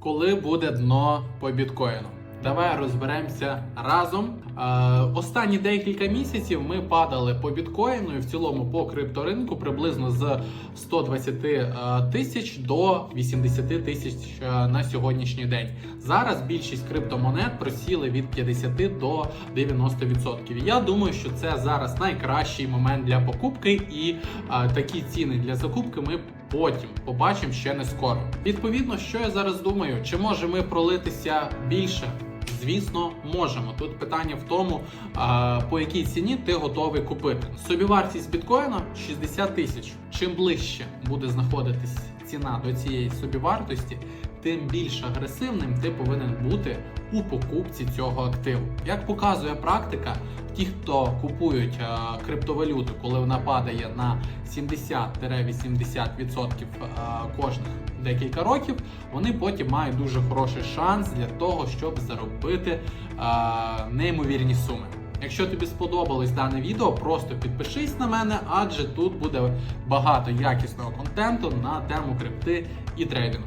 Коли буде дно по біткоїну? Давай розберемося разом. Е, останні декілька місяців ми падали по біткоїну і в цілому по крипторинку приблизно з 120 е, тисяч до 80 тисяч е, на сьогоднішній день. Зараз більшість криптомонет просіли від 50 до 90%. Я думаю, що це зараз найкращий момент для покупки, і е, такі ціни для закупки ми потім побачимо ще не скоро. Відповідно, що я зараз думаю, чи може ми пролитися більше? Звісно, можемо. Тут питання в тому, по якій ціні ти готовий купити. Собівартість біткоїна 60 тисяч. Чим ближче буде знаходитись ціна до цієї собівартості, тим більш агресивним ти повинен бути у покупці цього активу. Як показує практика, ті, хто купують е, криптовалюту, коли вона падає на 70-80% е, кожних декілька років, вони потім мають дуже хороший шанс для того, щоб заробити е, неймовірні суми. Якщо тобі сподобалось дане відео, просто підпишись на мене, адже тут буде багато якісного контенту на тему крипти і трейдингу.